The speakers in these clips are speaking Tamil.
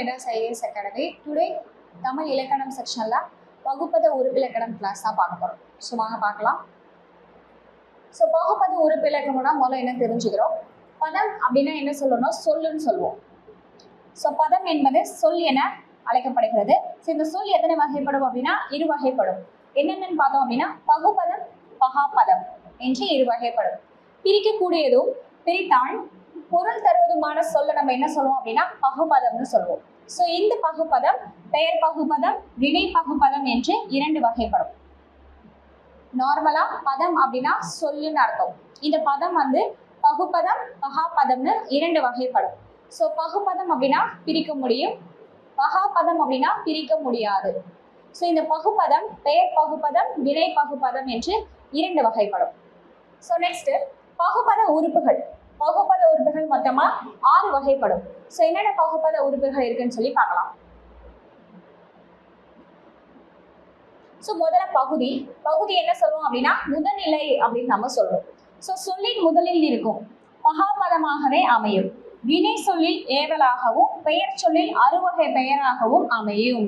Madras IAS academy today Tamil இலக்கணம் செக்ஷனில் வகுப்பத உறுப்பிலக்கணம் கிளாஸ் தான் பார்க்க போகிறோம் ஸோ வாங்க பார்க்கலாம். ஸோ பகுப்பத உறுப்பிலக்கணம்னா முதல்ல என்ன தெரிஞ்சுக்கிறோம்? பதம் அப்படின்னா என்ன சொல்லணும்? சொல்லுன்னு சொல்லுவோம். ஸோ பதம் என்பது சொல் என அழைக்கப்படுகிறது. ஸோ இந்த சொல் எத்தனை வகைப்படும் அப்படின்னா இரு வகைப்படும். என்னென்னு பார்த்தோம் அப்படின்னா பகுபதம் பகாபதம் என்று இரு வகைப்படும். பிரிக்கக்கூடியதும் பிரித்தான் பொருள் தருவதுமான சொல்ல நம்ம என்ன சொல்லுவோம் அப்படின்னா பகுபதம்னு சொல்லுவோம். ஸோ இந்த பகுபதம் பெயர் பகுபதம் வினை பகுபதம் என்று இரண்டு வகைப்படும். நார்மலா பதம் அப்படின்னா சொல்லுன்னு அர்த்தம். இந்த பதம் வந்து பகுபதம் பகாபதம்னு இரண்டு வகைப்படும். ஸோ பகுபதம் அப்படின்னா பிரிக்க முடியும். பகாபதம் அப்படின்னா பிரிக்க முடியாது. ஸோ இந்த பகுபதம் பெயர் பகுபதம் வினை பகுபதம் என்று இரண்டு வகைப்படும். ஸோ நெக்ஸ்ட் பகுபத உறுப்புகள். பகு உறுப்புகள் மொத்தமா ஆறு வகைப்படும். ஸோ என்னென்ன பகுப்பத உறுப்புகள் இருக்குன்னு சொல்லி பார்க்கலாம். ஸோ முதல்ல பகுதி. பகுதி என்ன சொல்லுவோம் அப்படின்னா முதல்நிலை அப்படின்னு நம்ம சொல்லுவோம் ஸோ சொல்லின் முதலில் இருக்கும். மகாபதமாகவே அமையும். வினை சொல்லில் ஏவலாகவும் பெயர் சொல்லில் அறுவகை பெயராகவும் அமையும்.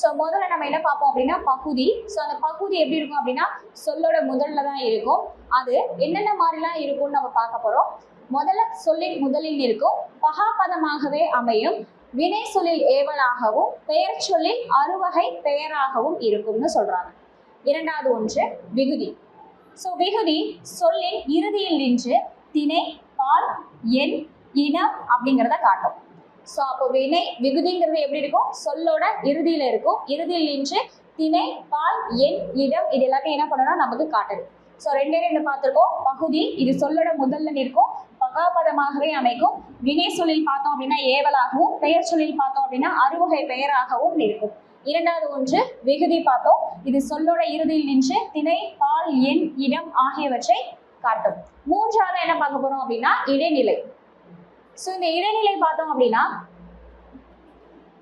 ஸோ முதல்ல நம்ம என்ன பார்ப்போம் அப்படின்னா பகுதி. ஸோ அந்த பகுதி எப்படி இருக்கும் அப்படின்னா சொல்லோட முதல்ல தான் இருக்கும். அது என்னென்ன மாதிரிலாம் இருக்கும்னு நம்ம பார்க்க போகிறோம் முதல்ல சொல்லின் முதலில் இருக்கும் பகாபதமாகவே அமையும். வினை சொல்லில் ஏவலாகவும் பெயர் சொல்லில் அறுவகை பெயராகவும் இருக்கும்னு சொல்றாங்க. இரண்டாவது ஒன்று விகுதி. ஸோ விகுதி சொல்லின் இறுதியில் நின்று திணை பால் எண் இனம் அப்படிங்கிறத காட்டும். ஸோ அப்போ வினை விகுதிங்கிறது எப்படி இருக்கும்? சொல்லோட இறுதியில் இருக்கும். இறுதியில் நின்று திணை பால் எண் இடம் இது எல்லாத்தையும் என்ன பண்ணணும் நமக்கு காட்டுது. ஸோ ரெண்டே ரெண்டு பார்த்துருக்கோம். பகுதி இது சொல்லோட முதல்ல நிற்கும். பகாபதமாகவே அமைக்கும். வினை சொல்லில் பார்த்தோம் அப்படின்னா ஏவலாகவும் பெயர் சொல்லில் பார்த்தோம் அப்படின்னா அறுவகை பெயராகவும் இருக்கும். இரண்டாவது ஒன்று விகுதி பார்த்தோம். இது சொல்லோட இறுதியில் நின்று திணை பால் எண் இடம் ஆகியவற்றை காட்டும். மூன்றாவது என்ன பார்க்க போறோம் அப்படின்னா இடைநிலை. ஸோ இந்த இடைநிலை பார்த்தோம் அப்படின்னா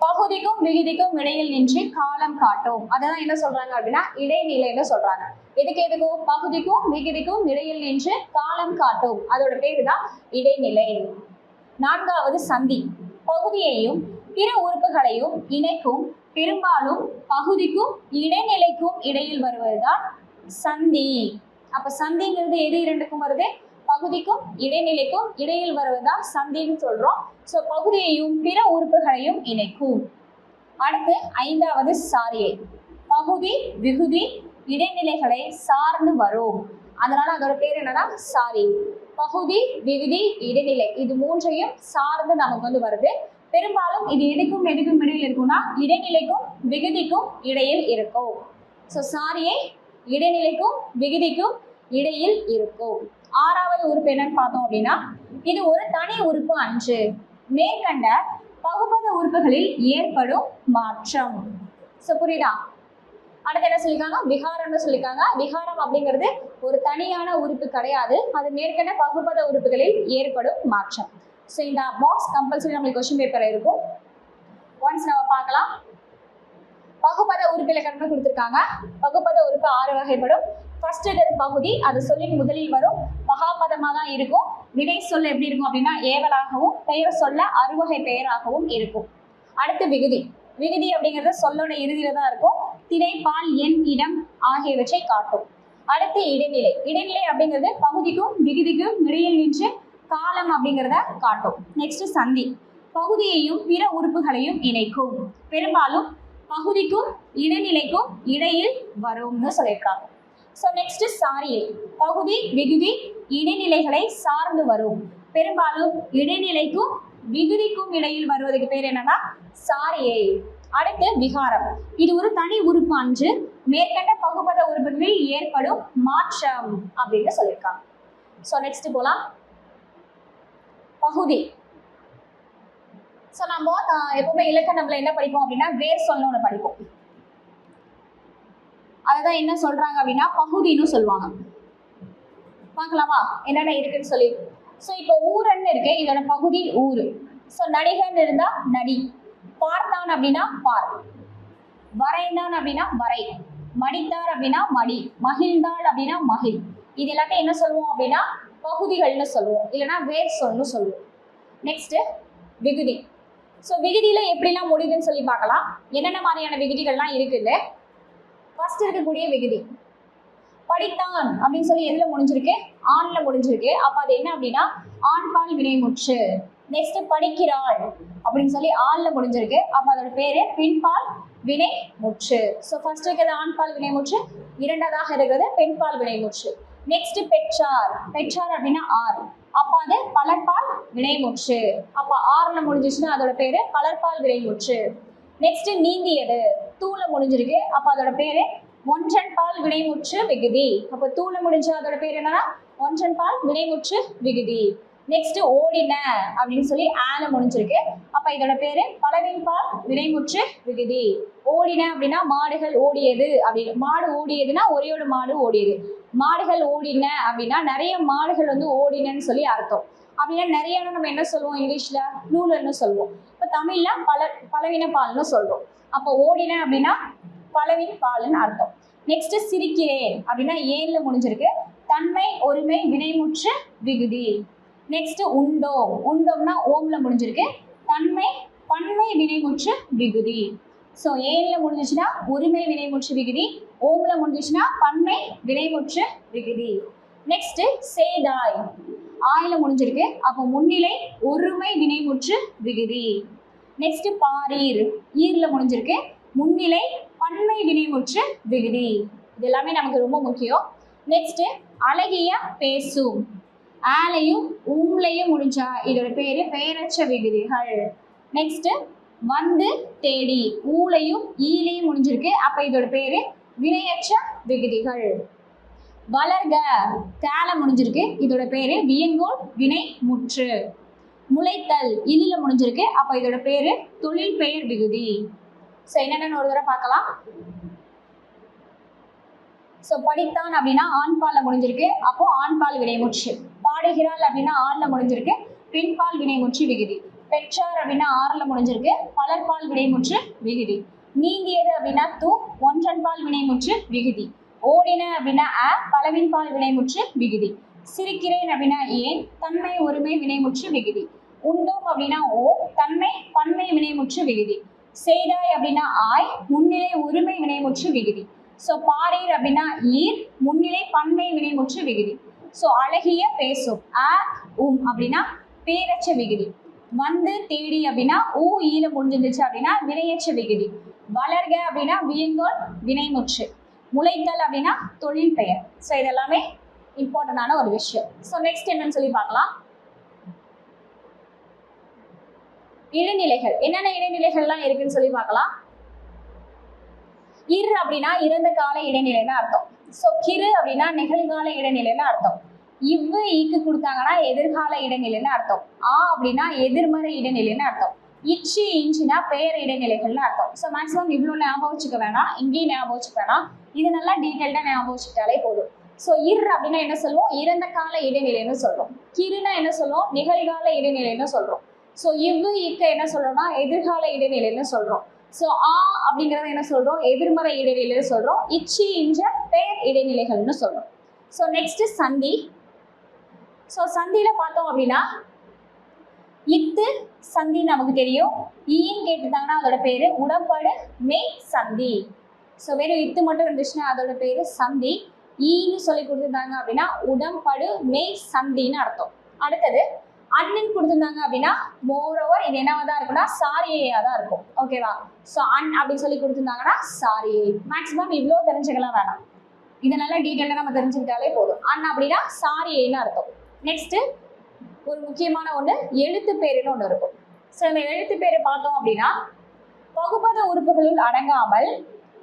பகுதிக்கும் விகுதிக்கும் இடையில் நின்று காலம் காட்டும். அதான் என்ன சொல்றாங்க அப்படின்னா இடைநிலைன்னு சொல்றாங்க. எதுக்கு எதுக்கும் பகுதிக்கும் விகுதிக்கும் இடையில் நின்று காலம் காட்டும். அதோட பேரு தான் இடைநிலை. நான்காவது சந்தி. பகுதியையும் பிற உறுப்புகளையும் இணைக்கும் பெரும்பாலும் பகுதிக்கும் இடைநிலைக்கும் இடையில் வருவதுதான் சந்தி. அப்ப சந்திங்கிறது எது இரண்டுக்கும் வருது? பகுதிக்கும் இடைநிலைக்கும் இடையில் வருவதுதான் சந்தின்னு சொல்றோம். ஸோ பகுதியையும் பிற உறுப்புகளையும் இணைக்கும். அடுத்து ஐந்தாவது சாரியை. பகுதி விகுதி இடைநிலைகளை சார்ந்து வரும். அதனால அதோட பேர் என்னன்னா சாரி. பகுதி விகுதி இடைநிலை இது மூன்றையும் சார்ந்து நமக்கு வந்து வருது. பெரும்பாலும் இது எதுக்கும் எதுக்கும் இடையில் இருக்கும்னா இடைநிலைக்கும் விகுதிக்கும் இடையில் இருக்கும். ஸோ சாரியை இடைநிலைக்கும் விகுதிக்கும் இடையில் இருக்கும். ஆறாவது உறுப்பு என்னன்னு பார்த்தோம் அப்படின்னா இது ஒரு தனி உறுப்பு அன்று. மேற்கண்ட பகுபத உறுப்புகளில் ஏற்படும் மாற்றம். ஸோ புரியுதா? அடுத்து என்ன சொல்லியிருக்காங்க? விகாரம்னு சொல்லியிருக்காங்க. விகாரம் அப்படிங்கிறது ஒரு தனியான உறுப்பு கிடையாது. அது மேற்கண்ட பகுபத உறுப்புகளில் ஏற்படும் மாற்றம். ஸோ இந்த பாக்ஸ் கம்பல்சரி நம்மளுக்கு கொஸ்டின் பேப்பர் இருக்கும். ஒன்ஸ் நம்ம பார்க்கலாம். பகுபத உறுப்பு இலக்கணம்னு கொடுத்துருக்காங்க. பகுபத உறுப்பு ஆறு வகைப்படும். ஃபர்ஸ்ட் பகுதி அது சொல்லின் முதலில் வரும். மகாபதமாக தான் இருக்கும். வினை சொல் எப்படி இருக்கும் அப்படின்னா ஏவலாகவும் பெயர் சொல்ல அறுவகை பெயராகவும் இருக்கும். அடுத்து விகுதி. விகுதி அப்படிங்கிறது சொல்லோட இறுதியில தான் இருக்கும். திணைப்பால் எண் இடம் ஆகியவற்றை காட்டும். அடுத்து இடைநிலை. இடைநிலை அப்படிங்கிறது பகுதிக்கும் விகுதிக்கும் இடையில் நின்று காலம் அப்படிங்கிறத காட்டும். நெக்ஸ்ட் சந்தி. பகுதியையும் பிற உறுப்புகளையும் இணைக்கும். பெரும்பாலும் பகுதிக்கும் இடைநிலைக்கும் இடையில் வரும்னு சொல்லியிருக்காங்க. ஸோ நெக்ஸ்ட் சாரியை பகுதி விகுதி இடைநிலைகளை சார்ந்து வரும். பெரும்பாலும் இடைநிலைக்கும் விகுதிக்கும் இடையில் வருவதற்கு பேர் என்னன்னா சாரியை. அடுத்து விகாரம். இது ஒரு தனி உறுப்பு அன்று மேற்கண்ட பகுபத உறுப்புகளில் ஏற்படும் மாற்றம் அப்படின்னு சொல்லியிருக்காங்க. ஸோ நெக்ஸ்ட் போலாம். பகுதி. ஸோ நம்ம எப்பவுமே இலக்கணம்ல என்ன படிப்போம் அப்படின்னா வேர் சொல்லணும்னு ஒன்று படிப்போம். அதுதான் என்ன சொல்றாங்க அப்படின்னா பகுதின்னு சொல்லுவாங்க. பார்க்கலாமா? என்னென்ன இருக்குன்னு சொல்லி. ஸோ இப்போ ஊரன்னு இருக்கு இதோட பகுதி ஊரு. ஸோ நடிகன் இருந்தா நடி. பார்த்தான் அப்படின்னா பார். வரைந்தான் அப்படின்னா வரை. மடித்தார் அப்படின்னா மடி. மகிழ்ந்தாள் அப்படின்னா மகிழ். இது எல்லாத்தையும் என்ன சொல்லுவோம் அப்படின்னா பகுதிகள்னு சொல்லுவோம். இல்லைன்னா வேர் சொல்னு சொல்லுவோம். நெக்ஸ்ட் விகுதி. ஸோ விகுதியில எப்படிலாம் முடியுதுன்னு சொல்லி பார்க்கலாம். என்னென்ன மாதிரியான விகுதிகள்லாம் இருக்குது ஃபர்ஸ்ட் இருக்கக்கூடிய விகுதி. படித்தான் அப்படின்னு சொல்லி எதுல முடிஞ்சிருக்கு? ஆண்ல முடிஞ்சிருக்கு. அப்ப அது என்ன அப்படின்னா ஆண்பால் வினைமுற்று. நெக்ஸ்ட் படிக்கிறாள் அப்படின்னு சொல்லி ஆள்ல முடிஞ்சிருக்கு. அப்ப அதோட பேரு பின்பால் வினை முற்று ஸோ ஃபர்ஸ்ட் இருக்கிறது ஆண்பால் வினைமுற்று. இரண்டாவதாக இருக்கிறது பெண்பால் வினைமுற்று. நெக்ஸ்ட் பெற்றார். பெற்றார் அப்படின்னா ஆர். அப்ப அது பலர்பால் வினைமுற்று. அப்ப ஆறுல முடிஞ்சிச்சுன்னா அதோட பேரு பலர்பால் வினைமுற்று. நெக்ஸ்ட் நீந்தியது. தூள முடிஞ்சிருக்கு. அப்ப அதோட பேரு ஒன்றன் பால் வினைமுற்று விகுதி. அப்ப தூள முடிஞ்ச அதோட பேர் என்னன்னா ஒன்றன் பால் வினைமுற்று விகுதி. நெக்ஸ்ட் ஓடின அப்படின்னு சொல்லி ஆல முடிஞ்சிருக்கு. அப்ப இதோட பேரு பலவின் பால் வினைமுற்று விகுதி. ஓடின அப்படின்னா மாடுகள் ஓடியது அப்படின்னு. மாடு ஓடியதுன்னா ஒரே ஒரு மாடு ஓடியது. மாடுகள் ஓடின அப்படின்னா நிறைய மாடுகள் வந்து ஓடினன்னு சொல்லி அர்த்தம். அப்படின்னா நிறைய நம்ம என்ன சொல்லுவோம்? இங்கிலீஷ்ல நூலன்னு சொல்லுவோம். இப்போ தமிழ்ல பல பலவின பால்னு சொல்றோம். அப்போ ஓடினேன் அப்படின்னா பலவின் பாலுன்னு அர்த்தம். நெக்ஸ்ட் சிரிக்கிறேன் அப்படின்னா ஏன்ல முடிஞ்சிருக்கு? தன்மை ஒருமை வினைமுற்று விகுதி. நெக்ஸ்ட் உண்டோ? உண்டோம்னா ஓம்ல முடிஞ்சிருக்கு. தன்மை பன்மை வினைமுற்று விகுதி. ஸோ ஏன்ல முடிஞ்சிச்சுன்னா ஒருமை வினைமுற்று விகுதி. ஓம்ல முடிஞ்சிச்சுன்னா பன்மை வினைமுற்று விகுதி. நெக்ஸ்ட் சேதாய். ஆயில முடிஞ்சிருக்கு. அப்போ முன்னிலை ஒருமை வினைமுற்று விகுதி. நெக்ஸ்ட் பாரீர் ஈர்ல முடிஞ்சிருக்கு. முன்னிலை பன்மை வினைமுற்று விகுதி. இது எல்லாமே நமக்கு ரொம்ப முக்கியம். நெக்ஸ்ட் அழகிய பேசும் ஆலையும் ஊம்லையும் முடிஞ்சா இதோட பேரு பெயரச்ச விகுதிகள். நெக்ஸ்ட் வந்து தேடி. ஊலையும் ஈலையும் முடிஞ்சிருக்கு. அப்ப இதோட பேரு வினையற்ற விகுதிகள். வளர்க. தேலை முடிஞ்சிருக்கு. இதோட பேரு வியங்கோல் வினை முற்று முளைத்தல் இலில முடிஞ்சிருக்கு. அப்ப இதோட பேரு தொழில் பெயர் விகுதி. ஸோ என்னென்னு ஒரு தடவை பார்க்கலாம். ஸோ படித்தான் அப்படின்னா ஆண்பால்ல முடிஞ்சிருக்கு. அப்போ ஆண்பால் வினைமுற்று பாடுகிறாள் அப்படின்னா ஆண்ல முடிஞ்சிருக்கு. பின்பால் வினைமுற்று விகுதி. பெற்றார் அப்படின்னா ஆறுல முடிஞ்சிருக்கு. பலர்பால் வினைமுற்று விகுதி. நீங்கியது அப்படின்னா தூ ஒன்றன்பால் வினைமுற்று விகுதி. ஓடின அப்படின்னா அ பலவின்பால் வினைமுற்று விகுதி. சிரிக்கிறேன் அப்படின்னா ஏன் தன்மை ஒருமை வினைமுற்று விகுதி. உண்டோம் அப்படின்னா ஓ தன்மை பன்மை வினைமுற்று விகுதி செய்தாய் அப்படின்னா ஆய் முன்னிலை உரிமை வினைமுற்று விகுதி ஸோ பாரீர் அப்படின்னா ஈர் முன்னிலை பன்மை வினைமுற்று விகுதி ஸோ அழகிய பேசும் அ உம் அப்படின்னா பேரச்ச விகுதி வந்து தேடி அப்படின்னா ஊ ஈல முடிஞ்சிருந்துச்சு அப்படின்னா வினையச்ச விகுதி வளர்க அப்படின்னா வியங்கோல் வினைமுற்று. முளைத்தல் அப்படின்னா தொழில் பெயர். ஸோ இதெல்லாமே இம்பார்ட்டண்டான ஒரு விஷயம். ஸோ நெக்ஸ்ட் என்னன்னு சொல்லி பார்க்கலாம். இடைநிலைகள். என்னென்ன இடைநிலைகள்லாம் இருக்குன்னு சொல்லி பார்க்கலாம். இர் அப்படின்னா இறந்த கால இடைநிலைன்னு அர்த்தம். ஸோ கிரு அப்படின்னா நிகழ்கால இடைநிலைன்னு அர்த்தம். இவ்வு ஈக்கு கொடுத்தாங்கன்னா எதிர்கால இடைநிலைன்னு அர்த்தம். ஆ அப்படின்னா எதிர்மறை இடைநிலைன்னு அர்த்தம். இச்சி இஞ்சினா பெயர் இடைநிலைகள்னு அர்த்தம். ஸோ மேக்ஸிமம் இவ்வளோ ஞாபகம் வச்சுக்க வேணாம். இங்கேயும் ஞாபகம் வச்சுக்க வேணாம். இது நல்லா டீட்டெயில்டாக ஞாபகம் வச்சுக்கிட்டாலே போதும். ஸோ இர் அப்படின்னா என்ன சொல்லுவோம்? இறந்த கால இடைநிலைன்னு சொல்றோம். கிருனா என்ன சொல்லுவோம்? நிகழ்கால இடைநிலைன்னு சொல்றோம். ஸோ இவ்வு இக்க என்ன சொல்றோம்னா எதிர்கால இடைநிலைன்னு சொல்றோம். ஸோ ஆ அப்படிங்கிறத என்ன சொல்றோம்? எதிர்மறை இடைநிலைன்னு சொல்றோம். இச்சி இஞ்ச பெயர் இடைநிலைகள்னு சொல்றோம். ஸோ நெக்ஸ்ட் சந்தி. ஸோ சந்தியில பார்த்தோம் அப்படின்னா இத்து சந்தி நமக்கு தெரியும். ஈன்னு கேட்டுட்டாங்கன்னா அதோட பேரு உடம்படு மே சந்தி. ஸோ வெறும் இத்து மட்டும் இருந்துச்சுன்னா அதோட பேரு சந்தி. ஈன்னு சொல்லி கொடுத்துருந்தாங்க அப்படின்னா உடம்படு மே சந்தின்னு அர்த்தம். அடுத்தது அண்ணன் கொடுத்துருந்தாங்க அப்படின்னா மோர் ஓவர் இது என்னவா தான் இருக்கும்னா சாரியா தான் இருக்கும். ஓகேவா ஸோ அன் அப்படின்னு சொல்லி கொடுத்துருந்தாங்கன்னா சாரி மேக்ஸிமம் இவ்வளோ தெரிஞ்சுக்கலாம் வேணாம். இதை நல்லா டீட்டெயிலாக நம்ம தெரிஞ்சுக்கிட்டாலே போதும். அன் அப்படின்னா சாரியேன்னு அர்த்தம். நெக்ஸ்ட்டு ஒரு முக்கியமான ஒன்று எழுத்து பேருன்னு ஒன்று இருக்கும். ஸோ இந்த எழுத்து பேரை பார்த்தோம் அப்படின்னா பகுபத உறுப்புகளுள் அடங்காமல்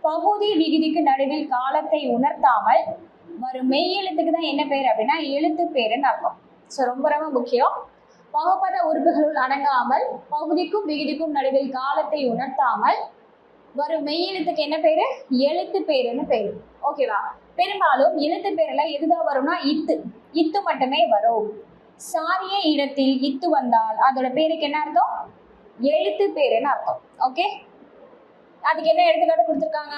பகுதி விகுதிக்கு நடுவில் காலத்தை உணர்த்தாமல் வரும் மெய் எழுத்துக்கு தான் என்ன பேர் அப்படின்னா எழுத்து பேருன்னு அர்த்தம். ஸோ ரொம்ப ரொம்ப முக்கியம். பகுபத உறுப்புகளுள் அடங்காமல் பகுதிக்கும் விகுதிக்கும் நடுவில் காலத்தை உணர்த்தாமல் வரும் மெய் எழுத்துக்கு என்ன பேரு? எழுத்து பேருன்னு பேரு. ஓகேவா பெரும்பாலும் எழுத்து பேர்ல எதுதான் வரும்னா இத்து. இத்து மட்டுமே வரும். சாரிய இடத்தில் இத்து வந்தால் அதோட பேருக்கு என்ன அர்த்தம்? எழுத்து பேருன்னு அர்த்தம். ஓகே அதுக்கு என்ன எடுத்துக்காட்டு கொடுத்துருக்காங்க?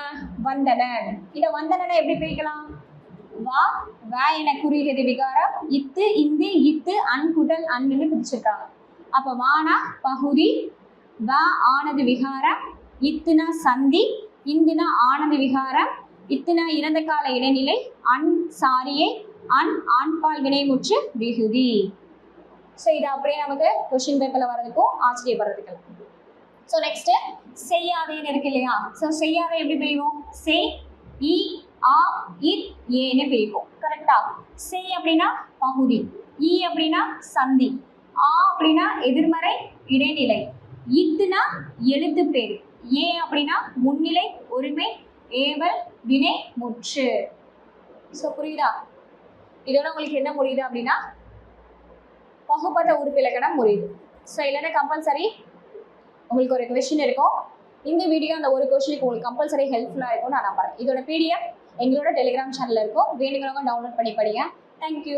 வந்தனன். இதை வந்தனனை எப்படி பிரிக்கலாம்? வா வா என குறிகிறது விகாரம். இத்து இந்து இத்து அன் குடல் அன்னு பிரிச்சிருக்காங்க. அப்ப வானா பகுதி வ ஆனது விகாரம். இத்துனா சந்தி இந்துனா ஆனது விகாரம். இத்துனா இறந்த கால இடைநிலை அன் சாரியை அன் ஆண்பால் வினைமுற்று விகுதி. ஸோ இது அப்படியே நமக்கு கொஷின் பேப்பரில் வர்றதுக்கும் ஆச்சரியப்படுறதுக்கு ஸோ நெக்ஸ்ட் செய்யாதேன்னு இருக்கு இல்லையா? ஸோ செய்யாதே எப்படி பிரிவோம்? செய் இ ஆ இத் ஏன்னு பிரிப்போம். கரெக்டா செய் அப்படின்னா பகுதி. இ அப்படின்னா சந்தி. ஆ அப்படின்னா எதிர்மறை இடைநிலை. இத்துனா எழுத்து பேர். ஏ அப்படின்னா முன்னிலை ஒருமை ஏவல் வினை முற்று. ஸோ புரியுதா? இதோட உங்களுக்கு என்ன புரியுது அப்படின்னா பகுப்பத உறுப்பிலக்கணம் புரியுது. ஸோ இல்லைன்னா கம்பல்சரி உங்களுக்கு ஒரு கொஷின் இருக்கும். இந்த வீடியோ அந்த ஒரு கொஷினுக்கு உங்களுக்கு கம்பல்சரி ஹெல்ப்ஃபுல்லாக இருக்கும் நான் நம்புறேன். இதோட பிடிஎஃப் எங்களோட டெலிகிராம் சேனலில் இருக்கும். வேணுங்கிறவங்க டவுன்லோட் பண்ணி படிங்க. தேங்க்யூ